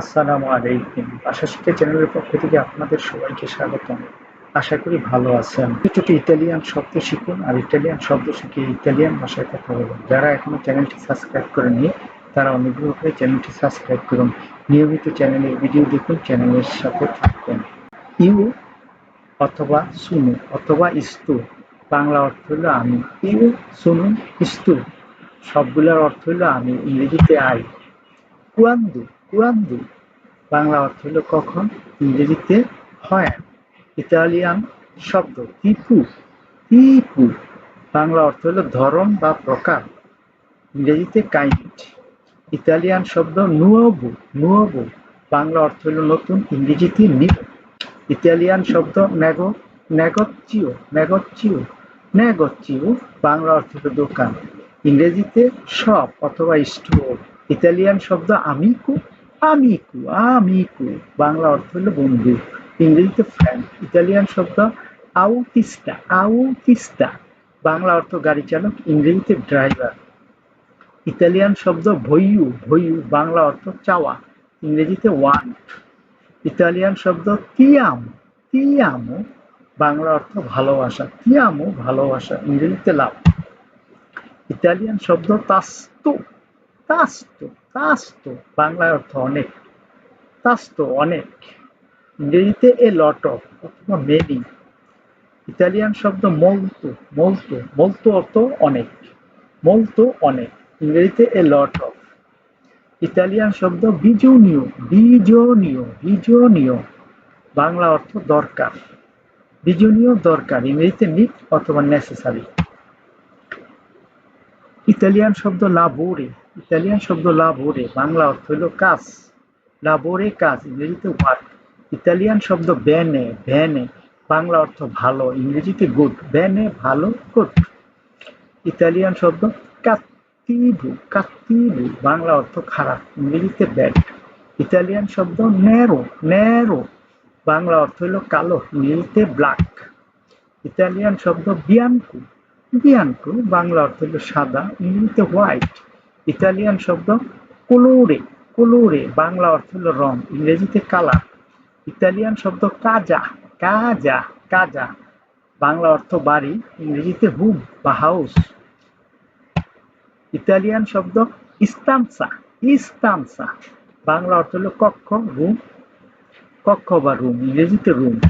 আসসালামু আলাইকুম। আশা শিক্ষা চ্যানেলের পক্ষ থেকে আপনাদের সবাইকে স্বাগতম। আশা করি ভালো আছেন। দুটি ইতালিয়ান শব্দ শিখুন, আর ইতালিয়ান শব্দ শিখে ইতালিয়ান ভাষায় কথা বলুন। যারা এখনও চ্যানেলটি সাবস্ক্রাইব করেননি, তারা অনুগ্রহ করে চ্যানেলটি সাবস্ক্রাইব করুন। নিয়মিত চ্যানেলের ভিডিও দেখুন, চ্যানেলের সাথে থাকুন। ইউ অথবা সুনু, অথবা ইস্তু। বাংলা অর্থ হলো আমি। ইউ, সুনু, ইস্তু। সবগুলোর অর্থ হলো আমি। ইংরেজিতে আই। কুয়ান্দু। কুয়ান্দু বাংলা অর্থ হলো কখন, ইংরেজিতে হয়। ইতালিয়ান শব্দ, টিপু টিপু। বাংলা অর্থ হলো ধরন বা প্রকার। ইংরেজিতে কাইন্ড। ইতালিয়ান শব্দ নুয়োবু নুয়োবু বাংলা অর্থ হলো নতুন, ইংরেজিতে নিউ ইতালিয়ান শব্দ ন্যাগো ন্যাগচ্চিও ন্যাগচ্চিও ন্যাগচ্চিও বাংলা অর্থ হলো দোকান। ইংরেজিতে শপ অথবা স্টোর ইতালিয়ান শব্দ আমিকু আমিকু আমিকু। বাংলা অর্থ হলো বন্ধু। ইংরেজিতে ফ্রেন্ড ইতালিয়ান শব্দ আউটিস্টা আউটিস্টা বাংলা অর্থ গাড়ি চালক, ইংরেজিতে ড্রাইভার ইতালিয়ান শব্দ ভইয়ু ভইয়ু বাংলা অর্থ চাওয়া। ইংরেজিতে ওয়ান ইতালিয়ান শব্দ তিয়াম, তিয়ামো। বাংলা অর্থ ভালোবাসা। তিয়ামো, ভালোবাসা। ইংরেজিতে লাভ। ইতালিয়ান শব্দ তাস্তু। তাস্তু তাস্তু বাংলা অর্থ অনেক, তাস্ত অনেক। ইংরেজিতে এ লট অফ অথবা মেনি ইতালিয়ান শব্দ মলতু মলতু মলতু অর্থ অনেক, মলতু অনেক। ইংরেজিতে এ লট অফ ইতালিয়ান শব্দ বিজনীয় বিজনীয় বিজনীয়। বাংলা অর্থ দরকার, বিজনীয় দরকার, ইংরেজিতে নিট অথবা নেসেসারি ইতালিয়ান শব্দ লাবোরে ইতালিয়ান শব্দ লাবোরে বাংলা অর্থ হলো কাজ। লাবোরে কাজ, ইংরেজিতে ওয়ার্ক ইতালিয়ান শব্দ ব্যানে ভ্যানে বাংলা অর্থ ভালো, ইংরেজিতে গুড ব্যানে ভালো গুড ইতালিয়ান শব্দ কাত্তিবু কাত্তিবু বাংলা অর্থ খারাপ, ইংরেজিতে ব্যাড ইতালিয়ান শব্দ ন্যারো ন্যারো বাংলা অর্থ হলো কালো, ইংরেজিতে ব্ল্যাক ইতালিয়ান শব্দ বিয়ানকু বিয়ানকু বাংলা অর্থ হলো সাদা, ইংরেজিতে হোয়াইট ইতালিয়ান শব্দ কোলোরে। কোলোরে, বাংলা অর্থ হলো রং, ইংরেজিতে কালার ইতালিয়ান শব্দ কাজা কাজা কাজা। বাংলা অর্থ বাড়ি, ইংরেজিতে হুম বা হাউস। ইতালিয়ান শব্দ ইস্তামসা ইস্তামসা। বাংলা অর্থ হলো কক্ষ, রুম। কক্ষ বা রুম, ইংরেজিতে রুম।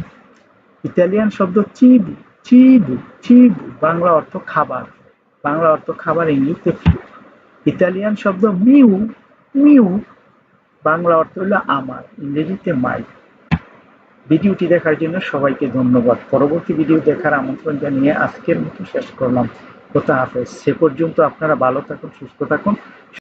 ইতালিয়ান শব্দ চিবু চিবু চিবু। বাংলা অর্থ খাবার। বাংলা অর্থ খাবার, ইংরেজিতে ফুড ইতালিয়ান শব্দ মিউ মিউ। বাংলা অর্থ হলো আমার, ইংরেজিতে মাই। ভিডিওটি দেখার জন্য সবাইকে ধন্যবাদ। পরবর্তী ভিডিও দেখার আমন্ত্রণ জানিয়ে আজকের মতো শেষ করলাম। কোথা হাফেজ? সে পর্যন্ত আপনারা ভালো থাকুন, সুস্থ থাকুন।